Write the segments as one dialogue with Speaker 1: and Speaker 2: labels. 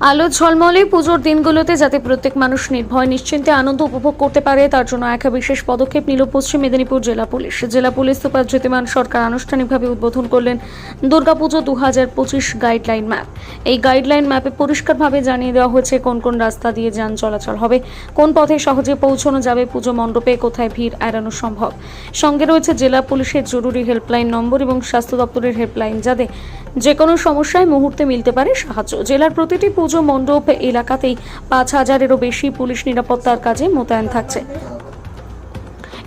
Speaker 1: আলো ঝলমলে পুজোর দিনগুলোতে যাতে প্রত্যেক মানুষ নির্ভয়, নিশ্চিন্তে আনন্দ উপভোগ করতে পারে, তার জন্য এক বিশেষ পদক্ষেপ নিল পশ্চিম মেদিনীপুর জেলা পুলিশ। জেলা পুলিশ সুপার জ্যোতিমান সরকার আনুষ্ঠানিকভাবে উদ্বোধন করলেন দুর্গাপুজো দু হাজার পঁচিশ গাইডলাইন ম্যাপ। এই গাইডলাইন ম্যাপে পরিষ্কারভাবে জানিয়ে দেওয়া হয়েছে কোন কোন রাস্তা দিয়ে যান চলাচল হবে, কোন পথে সহজে পৌঁছানো যাবে পুজো মণ্ডপে, কোথায় ভিড় এড়ানো সম্ভব। সঙ্গে রয়েছে জেলা পুলিশের জরুরি হেল্পলাইন নম্বর এবং স্বাস্থ্য দপ্তরের হেল্পলাইন যাতে যে কোনো সমস্যায় মুহূর্তে মিলতে পারে সাহায্য। জেলার প্রতিটি পুজো মণ্ডপ এলাকাতেই পাঁচ হাজারেরও বেশি পুলিশ নিরাপত্তার কাজে মোতায়েন থাকছে।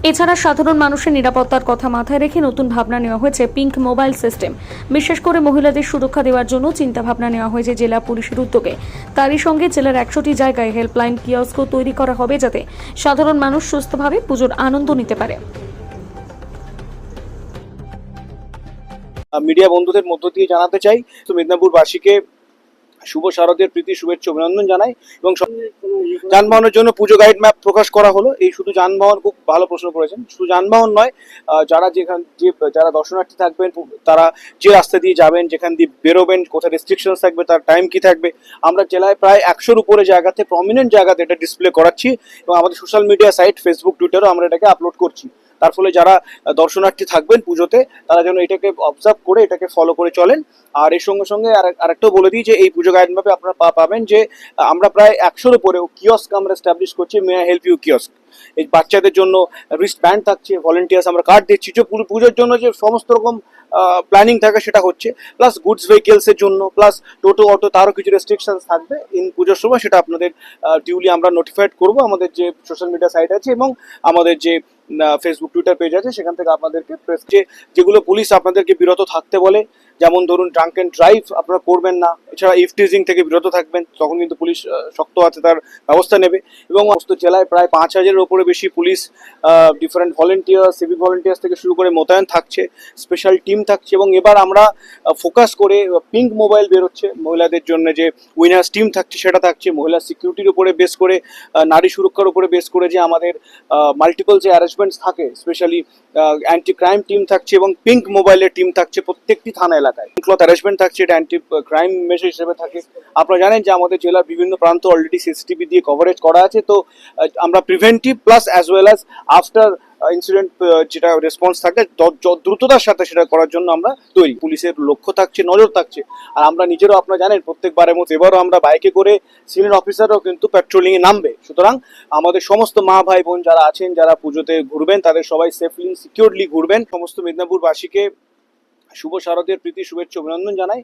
Speaker 1: এছাড়া সাধারণ মানুষের নিরাপত্তার কথা মাথায় রেখে নতুন ভাবনা নেওয়া হয়েছে পিঙ্ক মোবাইল সিস্টেম। বিশেষ করে মহিলাদের সুরক্ষা দেওয়ার জন্য চিন্তা ভাবনা নেওয়া হয়েছে জেলা পুলিশের উদ্যোগে। তারই সঙ্গে জেলার একশোটি জায়গায় হেল্পলাইন কিয়স্ক তৈরি করা হবে যাতে সাধারণ মানুষ সুস্থভাবে পুজোর আনন্দ নিতে পারে।
Speaker 2: মিডিয়া বন্ধুদের মধ্য দিয়ে জানাতে চাই, তো মেদিনীপুরবাসীকে শুভ শারদের প্রীতি, শুভেচ্ছা, অভিনন্দন জানাই এবং যানবাহনের জন্য পুজো গাইড ম্যাপ প্রকাশ করা হলো। এই শুধু যানবাহন খুব ভালো প্রশ্ন করেছেন। শুধু যানবাহন নয় যারা যেখান যে, যারা দর্শনার্থী থাকবেন, তারা যে রাস্তা দিয়ে যাবেন, যেখান দিয়ে বেরোবেন, কোথায় রেস্ট্রিকশন থাকবে, তার টাইম কি থাকবে, আমরা জেলায় প্রায় একশোর উপরে জায়গাতে প্রমিনেন্ট জায়গাতে এটা ডিসপ্লে করাচ্ছি এবং আমাদের সোশ্যাল মিডিয়া সাইট ফেসবুক টুইটারও আমরা এটাকে আপলোড করছি। তার ফলে যারা দর্শনার্থী থাকবেন পুজোতে, তারা যেন এটাকে অবজার্ভ করে, এটাকে ফলো করে চলেন। আর এর সঙ্গে সঙ্গে আর আরেকটাও বলে দিই যে এই পুজো গাইড ম্যাপে আপনারা পাবেন যে, আমরা প্রায় একশোর উপরেও কিয়স্ক আমরা এস্টাবলিশ করছি may I help you kiosk এই বাচ্চাদের জন্য রিস্ট ব্যান্ড থাকছে ভলেন্টিয়ার্স আমরা কার্ড দিচ্ছি, যে পুজোর জন্য যে সমস্ত রকম প্ল্যানিং থাকে সেটা হচ্ছে। প্লাস গুডস ভেহিকেলসের জন্য প্লাস টোটো, অটো, তারও কিছু রেস্ট্রিকশন থাকবে। ইন পুজোর সময় সেটা আপনাদের ডিউলি আমরা নোটিফাইড করব। আমাদের যে সোশ্যাল মিডিয়া সাইট আছে এবং আমাদের যে ফেসবুক টুইটার পেজ আছে সেখান থেকে আপনাদেরকে প্রেস যেগুলো পুলিশ আপনাদেরকে বিরত থাকতে বলে যেমন ধরুন ড্রাঙ্ক অ্যান্ড ড্রাইভ আপনারা করবেন না, এছাড়া ইফটিজিং থেকে বিরত থাকবেন, তখন কিন্তু পুলিশ শক্ত হাতে তার ব্যবস্থা নেবে। এবং সমস্ত জেলায় প্রায় পাঁচ হাজারের ওপরে বেশি police different volunteer civic volunteers থেকে শুরু করে মোতায়েন থাকছে স্পেশাল টিম থাকছে এবং এবার আমরা ফোকাস করে পিঙ্ক মোবাইল বেরোচ্ছে। মহিলাদের জন্য যে উইনার্স টিম থাকছে, সেটা থাকছে। মহিলা সিকিউরিটির উপরে বেস করে নারী সুরক্ষার উপরে বেস করে যে আমাদের মাল্টিপল যে অ্যারেঞ্জমেন্টস থাকে স্পেশালি অ্যান্টি ক্রাইম টিম থাকছে এবং পিঙ্ক মোবাইলের টিম থাকছে প্রত্যেকটি থানা এলাকায় ক্লথ অ্যারেঞ্জমেন্ট থাকছে, এটা অ্যান্টি ক্রাইম মেশর হিসেবে থাকে। আপনারা জানেন যে আমাদের জেলার বিভিন্ন প্রান্ত অলরেডি সিসিটিভি দিয়ে কভারেজ করা আছে, তো আমরা preventive plus as well as after incident যেটা রেসপন্স থাকে দ্রুততার সাথে সেটা করার জন্য আমরা তৈরি। পুলিশের লক্ষ্য থাকছে, নজর থাকছে। আর আমরা নিজেরও আপনারা জানেন, প্রত্যেকবারের মতো এবারও আমরা বাইকে করে সিনিয়র অফিসাররাও কিন্তু পেট্রোলিং এ নামবে। সুতরাং আমাদের সমস্ত মা, ভাই, বোন যারা আছেন, যারা পুজোতে ঘুরবেন, তাদের সবাই সেফলি সিকিউরলি ঘুরবেন। সমস্ত মেদিনীপুরবাসীকে শুভ শারদের প্রীতি শুভেচ্ছা অভিনন্দন জানাই।